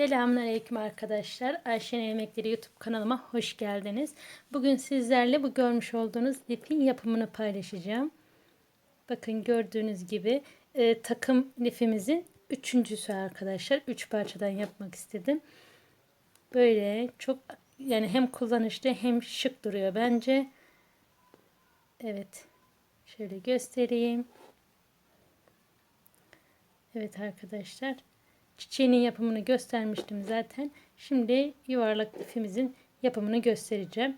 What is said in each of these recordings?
Selamünaleyküm arkadaşlar. Ayşe'nin Yemekleri YouTube kanalıma hoş geldiniz. Bugün sizlerle bu görmüş olduğunuz lifin yapımını paylaşacağım. Bakın gördüğünüz gibi e, takım lifimizin üçüncüsü arkadaşlar. Üç parçadan yapmak istedim. Böyle çok yani hem kullanışlı hem şık duruyor bence. Evet. Şöyle göstereyim. Evet arkadaşlar. Çiçeğinin yapımını göstermiştim zaten. Şimdi yuvarlak lifimizin yapımını göstereceğim.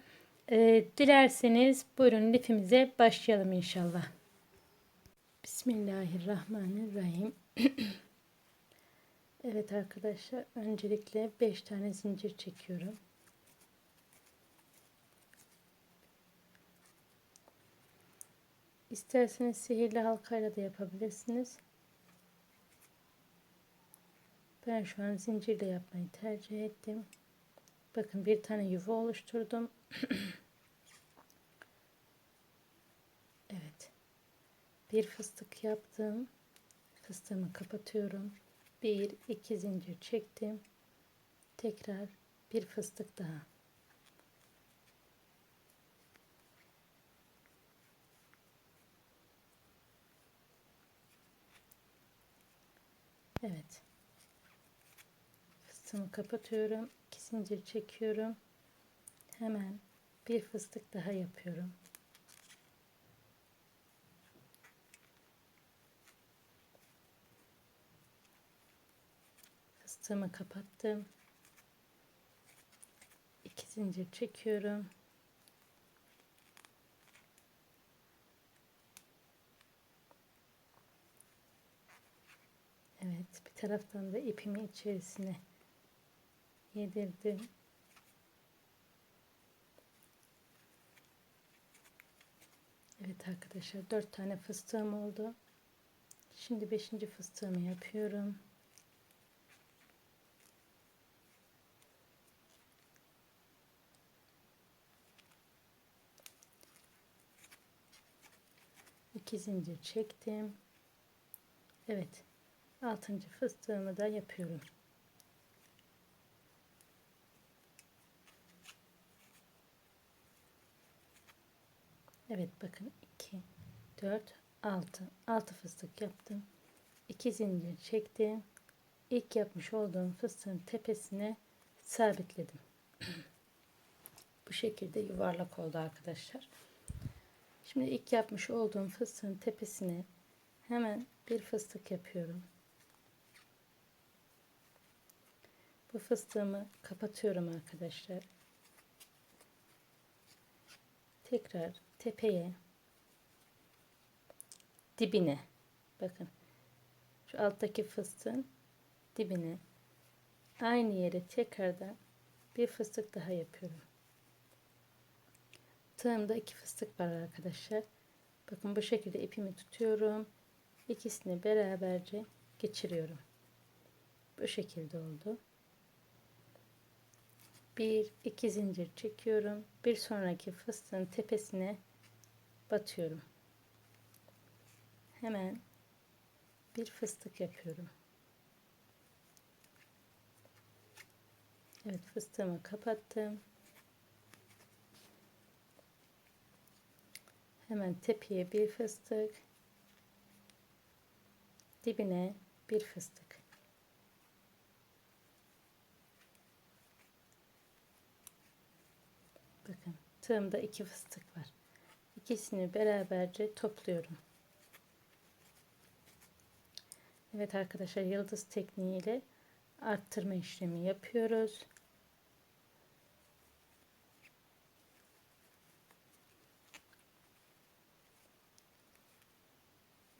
Ee, dilerseniz buyurun lifimize başlayalım inşallah. Bismillahirrahmanirrahim. evet arkadaşlar öncelikle 5 tane zincir çekiyorum. İsterseniz sihirli halkayla da yapabilirsiniz. Ben şu an zincirle yapmayı tercih ettim. Bakın bir tane yuva oluşturdum. evet. Bir fıstık yaptım. Fıstığımı kapatıyorum. Bir, iki zincir çektim. Tekrar bir fıstık daha. Evet fıstığımı kapatıyorum. 2 zincir çekiyorum. Hemen bir fıstık daha yapıyorum. Fıstığımı kapattım. 2 zincir çekiyorum. Evet, bir taraftan da ipimi içerisine yedirdim. Evet arkadaşlar dört tane fıstığım oldu. Şimdi beşinci fıstığımı yapıyorum. İki zincir çektim. Evet. Altıncı fıstığımı da yapıyorum. Evet bakın 2 4 6 6 fıstık yaptım. 2 zincir çektim. İlk yapmış olduğum fıstığın tepesine sabitledim. Bu şekilde yuvarlak oldu arkadaşlar. Şimdi ilk yapmış olduğum fıstığın tepesine hemen bir fıstık yapıyorum. Bu fıstığımı kapatıyorum arkadaşlar. Tekrar tepeye dibine bakın şu alttaki fıstığın dibine aynı yere tekrardan bir fıstık daha yapıyorum. Tığımda iki fıstık var arkadaşlar. Bakın bu şekilde ipimi tutuyorum. İkisini beraberce geçiriyorum. Bu şekilde oldu. Bir iki zincir çekiyorum. Bir sonraki fıstığın tepesine batıyorum. Hemen bir fıstık yapıyorum. Evet fıstığımı kapattım. Hemen tepeye bir fıstık. Dibine bir fıstık. Bakın tığımda iki fıstık var. İkisini beraberce topluyorum. Evet arkadaşlar yıldız tekniğiyle arttırma işlemi yapıyoruz.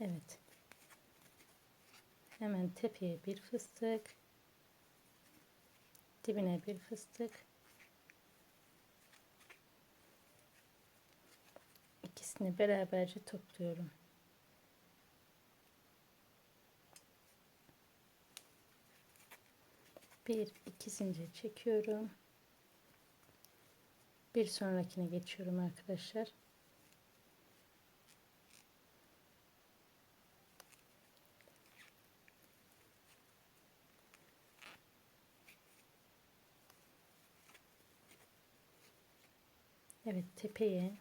Evet. Hemen tepeye bir fıstık. Dibine bir fıstık. hepsini beraberce topluyorum. Bir iki zincir çekiyorum. Bir sonrakine geçiyorum arkadaşlar. Evet tepeye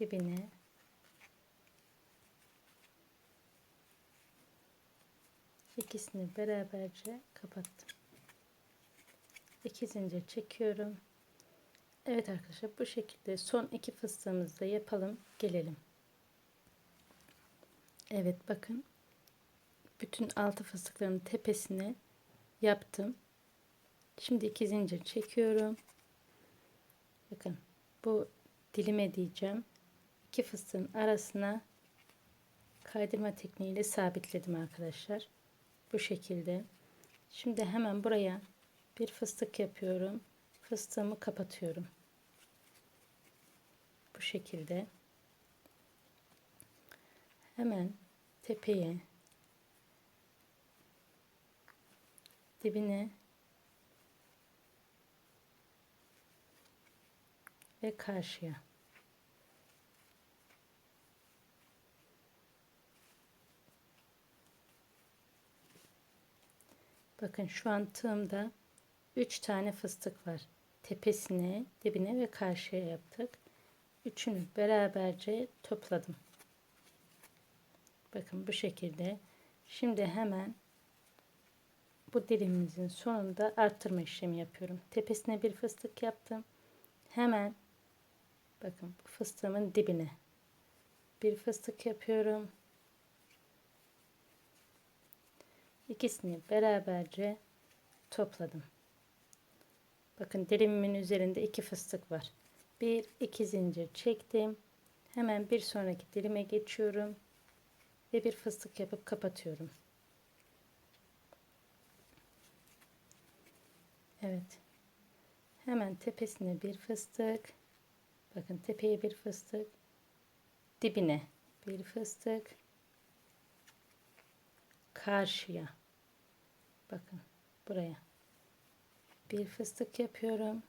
dibine ikisini beraberce kapattım. İki zincir çekiyorum. Evet arkadaşlar bu şekilde son iki fıstığımızı da yapalım. Gelelim. Evet bakın. Bütün altı fıstıkların tepesini yaptım. Şimdi iki zincir çekiyorum. Bakın bu dilime diyeceğim. İki fıstığın arasına kaydırma tekniğiyle sabitledim arkadaşlar. Bu şekilde. Şimdi hemen buraya bir fıstık yapıyorum. Fıstığımı kapatıyorum. Bu şekilde. Hemen tepeye dibine ve karşıya. Bakın şu an tığımda 3 tane fıstık var. Tepesine, dibine ve karşıya yaptık. Üçünü beraberce topladım. Bakın bu şekilde. Şimdi hemen bu dilimimizin sonunda arttırma işlemi yapıyorum. Tepesine bir fıstık yaptım. Hemen bakın bu fıstığımın dibine bir fıstık yapıyorum. İkisini beraberce topladım. Bakın dilimimin üzerinde iki fıstık var. Bir iki zincir çektim. Hemen bir sonraki dilime geçiyorum ve bir fıstık yapıp kapatıyorum. Evet. Hemen tepesine bir fıstık. Bakın tepeye bir fıstık. Dibine bir fıstık. Karşıya. Bakın buraya. Bir fıstık yapıyorum.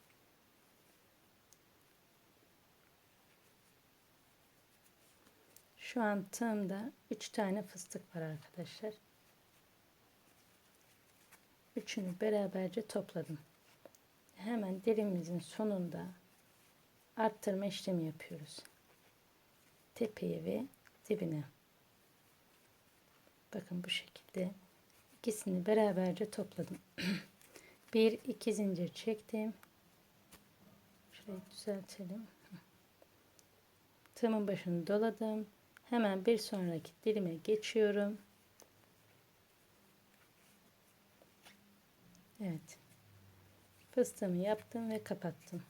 Şu an tığımda 3 tane fıstık var arkadaşlar. Üçünü beraberce topladım. Hemen dilimizin sonunda arttırma işlemi yapıyoruz. Tepeye ve dibine. Bakın bu şekilde ikisini beraberce topladım. bir iki zincir çektim. Şurayı düzeltelim. Tığımın başını doladım. Hemen bir sonraki dilime geçiyorum. Evet. Fıstığımı yaptım ve kapattım.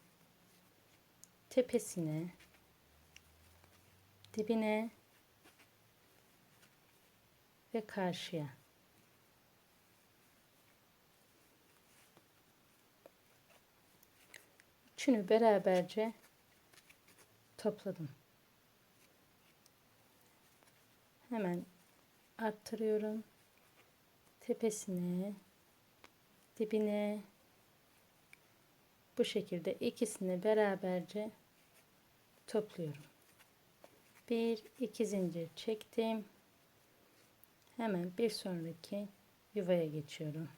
Tepesine, dibine ve karşıya. Üçünü beraberce topladım. Hemen arttırıyorum. Tepesine, dibine bu şekilde ikisini beraberce topluyorum. Bir iki zincir çektim. Hemen bir sonraki yuvaya geçiyorum.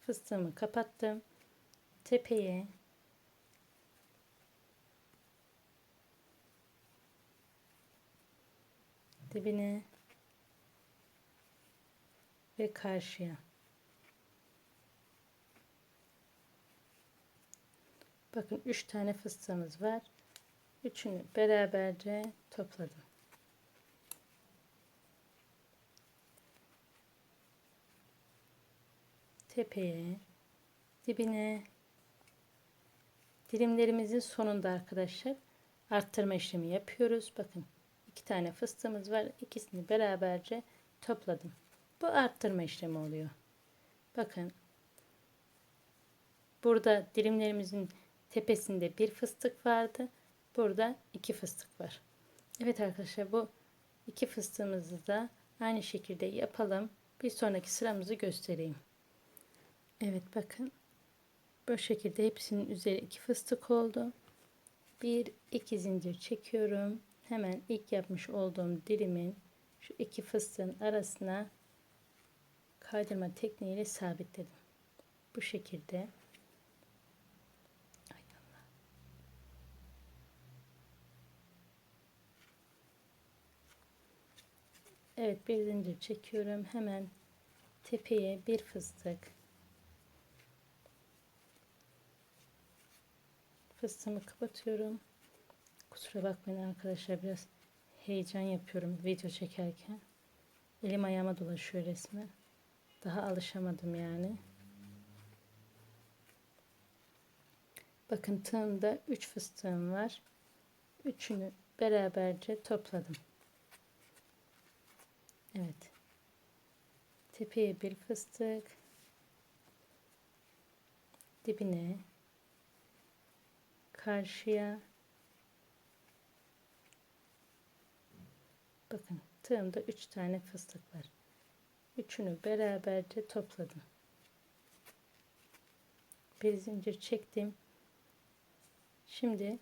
Fıstığımı kapattım. Tepeye dibine ve karşıya. Bakın 3 tane fıstığımız var. Üçünü beraberce topladım. Tepeye, dibine, dilimlerimizin sonunda arkadaşlar arttırma işlemi yapıyoruz. Bakın iki tane fıstığımız var. İkisini beraberce topladım. Bu arttırma işlemi oluyor. Bakın. Burada dilimlerimizin tepesinde bir fıstık vardı. Burada iki fıstık var. Evet arkadaşlar bu iki fıstığımızı da aynı şekilde yapalım. Bir sonraki sıramızı göstereyim. Evet bakın. Bu şekilde hepsinin üzeri iki fıstık oldu. Bir iki zincir çekiyorum. Hemen ilk yapmış olduğum dilimin şu iki fıstığın arasına kaydırma tekniğiyle sabitledim. Bu şekilde. Evet bir zincir çekiyorum. Hemen tepeye bir fıstık. Fıstığımı kapatıyorum. Kusura bakmayın arkadaşlar biraz heyecan yapıyorum video çekerken. Elim ayağıma dolaşıyor resmen. Daha alışamadım yani. Bakın tığımda 3 fıstığım var. Üçünü beraberce topladım. Evet. Tepeye bir fıstık. Dibine. Karşıya. Bakın tığımda 3 tane fıstık var. Üçünü beraberce topladım. Bir zincir çektim. Şimdi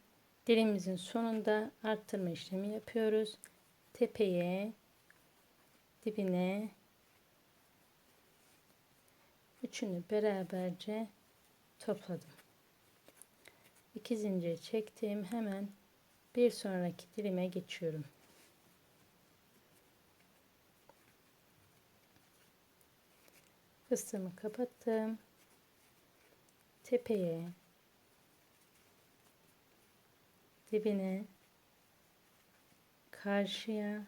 dilimizin sonunda arttırma işlemi yapıyoruz. Tepeye, dibine, üçünü beraberce topladım. İki zincir çektim. Hemen bir sonraki dilime geçiyorum. Fıstığımı kapattım. Tepeye, dibine, karşıya,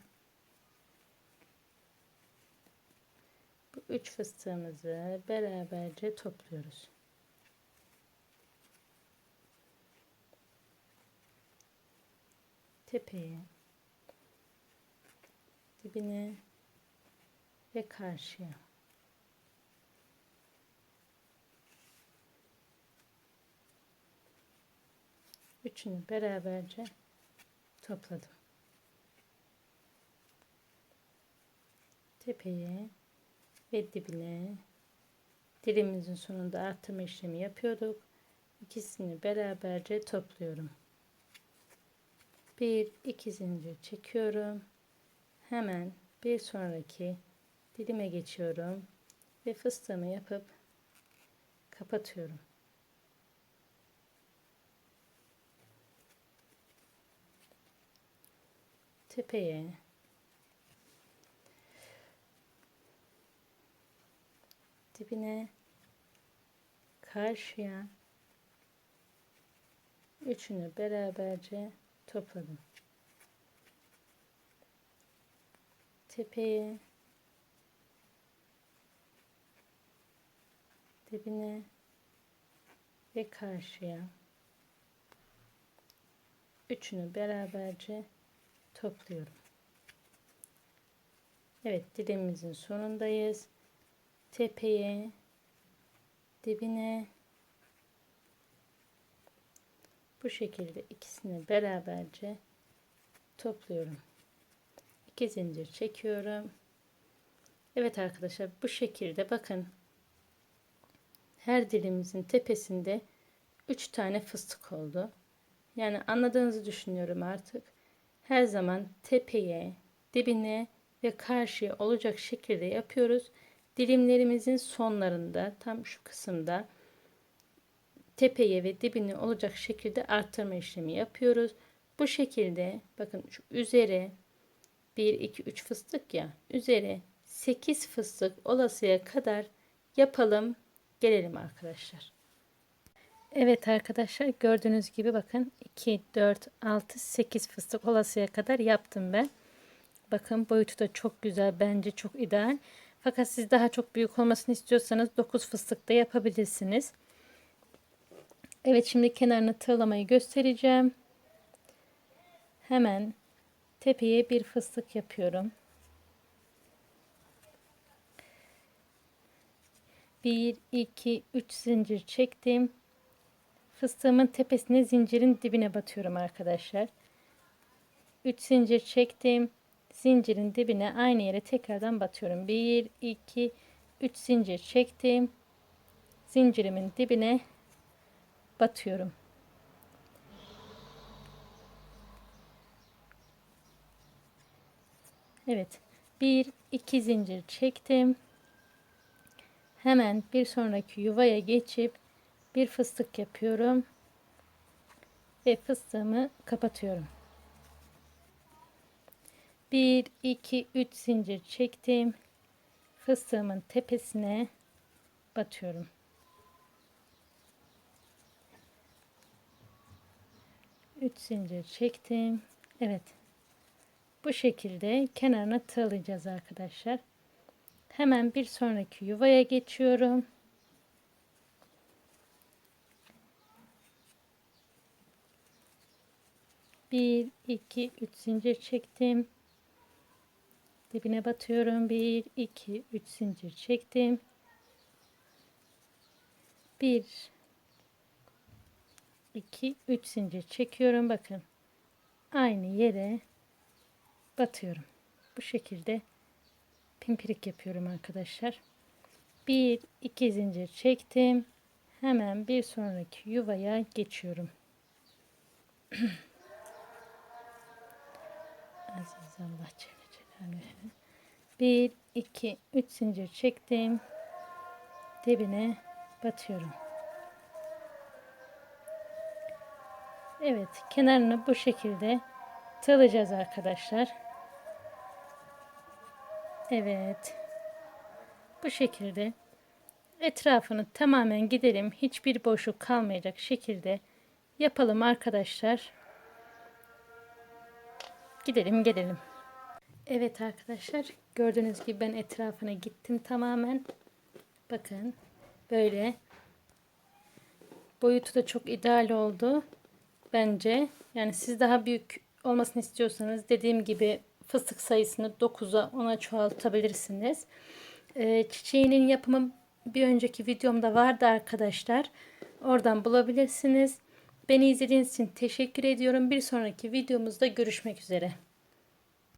bu üç fıstığımızı beraberce topluyoruz. Tepeye, dibine ve karşıya. Üçünü beraberce topladım. Tepeye ve dibine dilimizin sonunda artırma işlemi yapıyorduk. İkisini beraberce topluyorum. Bir iki zincir çekiyorum. Hemen bir sonraki dilime geçiyorum ve fıstığımı yapıp kapatıyorum. tepeye dibine karşıya üçünü beraberce topladım. Tepeye dibine ve karşıya üçünü beraberce topluyorum. Evet dilimizin sonundayız. Tepeye, dibine bu şekilde ikisini beraberce topluyorum. İki zincir çekiyorum. Evet arkadaşlar bu şekilde bakın her dilimizin tepesinde 3 tane fıstık oldu. Yani anladığınızı düşünüyorum artık her zaman tepeye, dibine ve karşıya olacak şekilde yapıyoruz. Dilimlerimizin sonlarında tam şu kısımda tepeye ve dibine olacak şekilde arttırma işlemi yapıyoruz. Bu şekilde bakın şu üzeri 1 2 3 fıstık ya üzeri 8 fıstık olasıya kadar yapalım. Gelelim arkadaşlar. Evet arkadaşlar gördüğünüz gibi bakın 2, 4, 6, 8 fıstık olasıya kadar yaptım ben. Bakın boyutu da çok güzel bence çok ideal. Fakat siz daha çok büyük olmasını istiyorsanız 9 fıstık da yapabilirsiniz. Evet şimdi kenarını tığlamayı göstereceğim. Hemen tepeye bir fıstık yapıyorum. 1 2 3 zincir çektim fıstığımın tepesine zincirin dibine batıyorum arkadaşlar. 3 zincir çektim. Zincirin dibine aynı yere tekrardan batıyorum. 1 2 3 zincir çektim. Zincirimin dibine batıyorum. Evet. 1 2 zincir çektim. Hemen bir sonraki yuvaya geçip bir fıstık yapıyorum ve fıstığımı kapatıyorum. 1 2 3 zincir çektim. Fıstığımın tepesine batıyorum. Üç zincir çektim. Evet. Bu şekilde kenarına tığlayacağız arkadaşlar. Hemen bir sonraki yuvaya geçiyorum. Bir, iki, üç zincir çektim. Dibine batıyorum. Bir, iki, üç zincir çektim. Bir, iki, üç zincir çekiyorum. Bakın. Aynı yere batıyorum. Bu şekilde pimpirik yapıyorum arkadaşlar. Bir, iki zincir çektim. Hemen bir sonraki yuvaya geçiyorum. Aziz Allah Celaluhu. Bir, iki, üç zincir çektim. Dibine batıyorum. Evet, kenarını bu şekilde tığlayacağız arkadaşlar. Evet. Bu şekilde etrafını tamamen gidelim. Hiçbir boşluk kalmayacak şekilde yapalım arkadaşlar. Gidelim gelelim. Evet arkadaşlar gördüğünüz gibi ben etrafına gittim tamamen. Bakın böyle boyutu da çok ideal oldu bence. Yani siz daha büyük olmasını istiyorsanız dediğim gibi fıstık sayısını 9'a 10'a çoğaltabilirsiniz. Ee, çiçeğinin yapımı bir önceki videomda vardı arkadaşlar. Oradan bulabilirsiniz. Beni izlediğiniz için teşekkür ediyorum. Bir sonraki videomuzda görüşmek üzere.